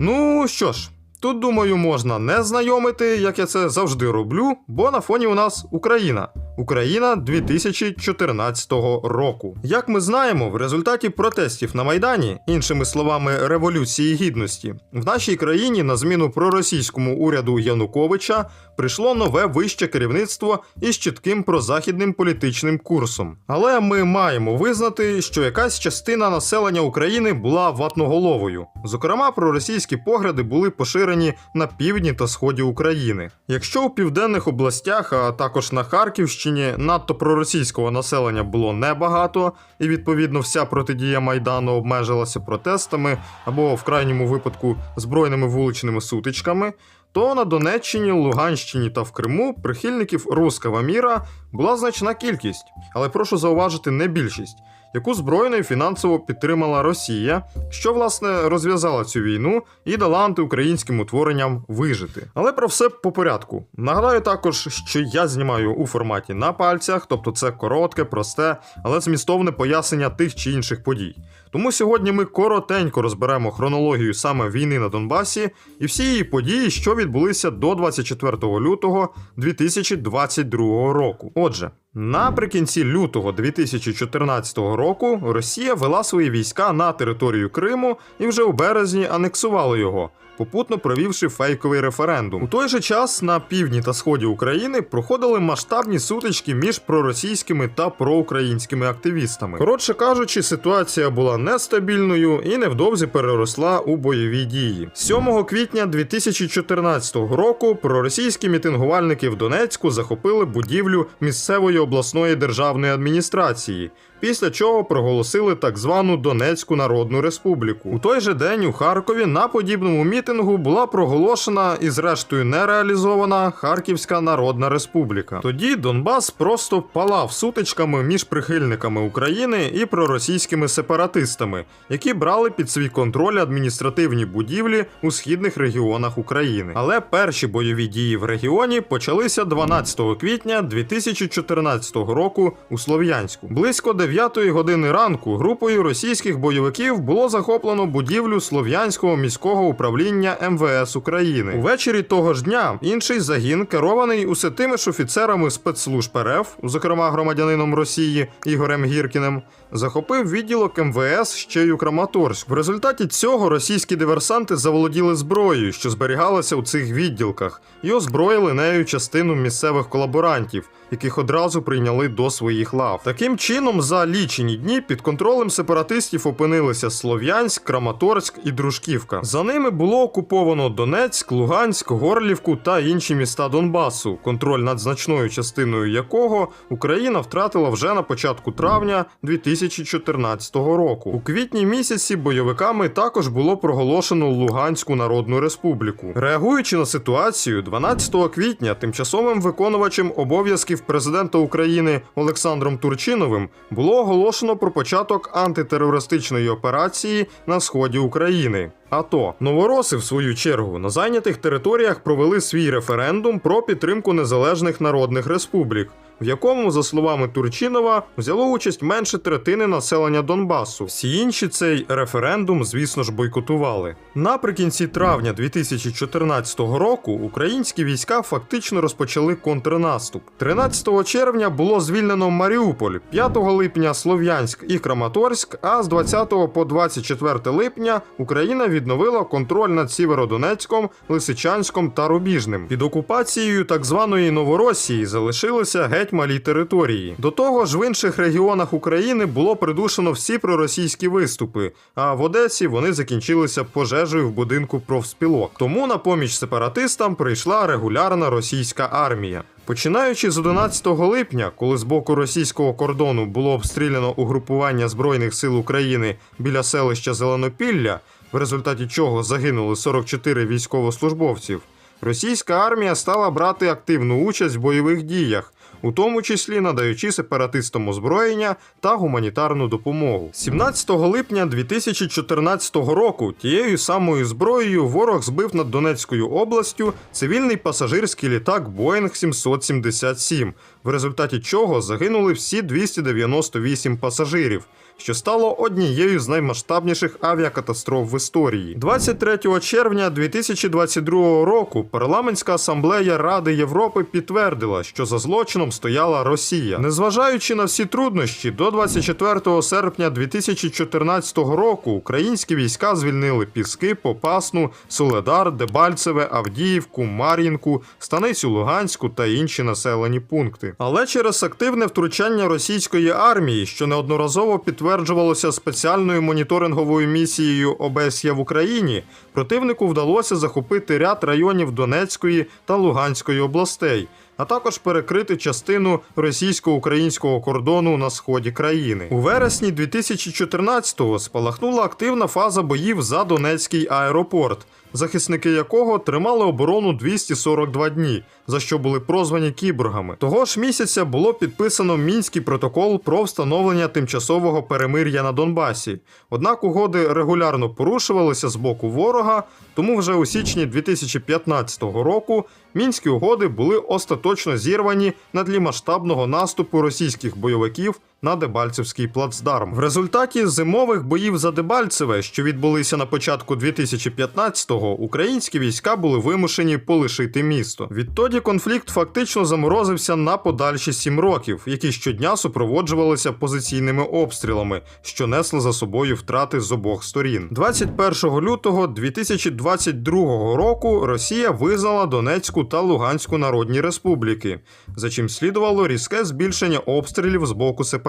Ну що ж, тут думаю, можна не знайомити, як я це завжди роблю, бо на фоні у нас Україна. Україна 2014 року. Як ми знаємо, в результаті протестів на Майдані, іншими словами, Революції Гідності, в нашій країні на зміну проросійському уряду Януковича прийшло нове вище керівництво із чітким прозахідним політичним курсом. Але ми маємо визнати, що якась частина населення України була ватноголовою. Зокрема, проросійські погляди були поширені на півдні та сході України. Якщо у південних областях, а також на Харківщині, надто проросійського населення було небагато, і відповідно вся протидія майдану обмежилася протестами або в крайньому випадку збройними вуличними сутичками. То на Донеччині, Луганщині та в Криму прихильників руского міра була значна кількість, але прошу зауважити не більшість, яку збройно і фінансово підтримала Росія, що власне розв'язала цю війну і дала антиукраїнським утворенням вижити. Але про все по порядку. Нагадаю також, що я знімаю у форматі на пальцях, тобто це коротке, просте, але змістовне пояснення тих чи інших подій. Тому сьогодні ми коротенько розберемо хронологію саме війни на Донбасі і всі її події, що відбулися до 24 лютого 2022 року. Отже, наприкінці лютого 2014 року Росія вела свої війська на територію Криму і вже у березні анексувала його. Попутно провівши фейковий референдум. У той же час на півдні та сході України проходили масштабні сутички між проросійськими та проукраїнськими активістами. Коротше кажучи, ситуація була нестабільною і невдовзі переросла у бойові дії. 7 квітня 2014 року проросійські мітингувальники в Донецьку захопили будівлю місцевої обласної державної адміністрації. Після чого проголосили так звану Донецьку Народну Республіку. У той же день у Харкові на подібному мітингу була проголошена і зрештою не реалізована Харківська Народна Республіка. Тоді Донбас просто палав сутичками між прихильниками України і проросійськими сепаратистами, які брали під свій контроль адміністративні будівлі у східних регіонах України. Але перші бойові дії в регіоні почалися 12 квітня 2014 року у Слов'янську. Близько 9 години ранку групою російських бойовиків було захоплено будівлю Слов'янського міського управління МВС України. Увечері того ж дня інший загін, керований усе тими ж офіцерами спецслужб РФ, зокрема громадянином Росії Ігорем Гіркіним, захопив відділок МВС ще й у Краматорськ. В результаті цього російські диверсанти заволоділи зброєю, що зберігалася у цих відділках, і озброїли нею частину місцевих колаборантів, яких одразу прийняли до своїх лав. Таким чином, за лічені дні під контролем сепаратистів опинилися Слов'янськ, Краматорськ і Дружківка. За ними було окуповано Донецьк, Луганськ, Горлівку та інші міста Донбасу, контроль над значною частиною якого Україна втратила вже на початку травня 2014 року. У квітні місяці бойовиками також було проголошено Луганську Народну Республіку. Реагуючи на ситуацію, 12 квітня тимчасовим виконувачем обов'язків президента України Олександром Турчиновим було оголошено про початок антитерористичної операції на сході України. АТО. Новороси, в свою чергу, на зайнятих територіях провели свій референдум про підтримку незалежних народних республік, в якому, за словами Турчинова, взяло участь менше третини населення Донбасу. Всі інші цей референдум, звісно ж, бойкотували. Наприкінці травня 2014 року українські війська фактично розпочали контрнаступ. 13 червня було звільнено Маріуполь, 5 липня Слов'янськ і Краматорськ. А з 20 по 24 липня Україна відновила контроль над Сєвєродонецьком, Лисичанськом та Рубіжним. Під окупацією так званої Новоросії залишилися геть малі території. До того ж, в інших регіонах України було придушено всі проросійські виступи, а в Одесі вони закінчилися пожежею в будинку профспілок. Тому на поміч сепаратистам прийшла регулярна російська армія. Починаючи з 11 липня, коли з боку російського кордону було обстріляно угрупування Збройних сил України біля селища Зеленопілля, в результаті чого загинули 44 військовослужбовців, російська армія стала брати активну участь в бойових діях, у тому числі надаючи сепаратистам озброєння та гуманітарну допомогу. 17 липня 2014 року тією самою зброєю ворог збив над Донецькою областю цивільний пасажирський літак Боїнг 777, в результаті чого загинули всі 298 пасажирів. Що стало однією з наймасштабніших авіакатастроф в історії. 23 червня 2022 року парламентська асамблея Ради Європи підтвердила, що за злочином стояла Росія. Незважаючи на всі труднощі, до 24 серпня 2014 року українські війська звільнили Піски, Попасну, Соледар, Дебальцеве, Авдіївку, Мар'їнку, Станицю Луганську та інші населені пункти. Але через активне втручання російської армії, що неодноразово підтверджувалося спеціальною моніторинговою місією ОБСЄ в Україні, противнику вдалося захопити ряд районів Донецької та Луганської областей. А також перекрити частину російсько-українського кордону на сході країни. У вересні 2014-го спалахнула активна фаза боїв за Донецький аеропорт, захисники якого тримали оборону 242 дні, за що були прозвані кіборгами. Того ж місяця було підписано мінський протокол про встановлення тимчасового перемир'я на Донбасі. Однак угоди регулярно порушувалися з боку ворога, тому вже у січні 2015 року мінські угоди були остаточно зірвані на тлі масштабного наступу російських бойовиків на Дебальцевський плацдарм. В результаті зимових боїв за Дебальцеве, що відбулися на початку 2015-го, українські війська були вимушені полишити місто. Відтоді конфлікт фактично заморозився на подальші сім років, які щодня супроводжувалися позиційними обстрілами, що несли за собою втрати з обох сторін. 21 лютого 2022 року Росія визнала Донецьку та Луганську народні республіки, за чим слідувало різке збільшення обстрілів з боку сепаратистів.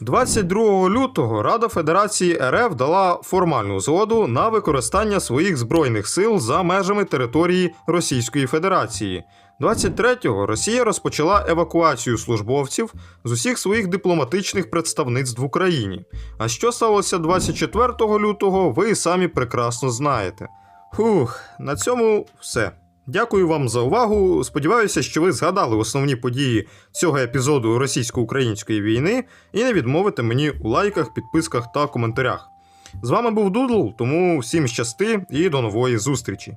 22 лютого Рада Федерації РФ дала формальну згоду на використання своїх збройних сил за межами території Російської Федерації. 23-го Росія розпочала евакуацію службовців з усіх своїх дипломатичних представництв в Україні. А що сталося 24 лютого, ви самі прекрасно знаєте. Фух, на цьому все. Дякую вам за увагу. Сподіваюся, що ви згадали основні події цього епізоду російсько-української війни і не відмовите мені у лайках, підписках та коментарях. З вами був Дудл, тому всім щасти і до нової зустрічі.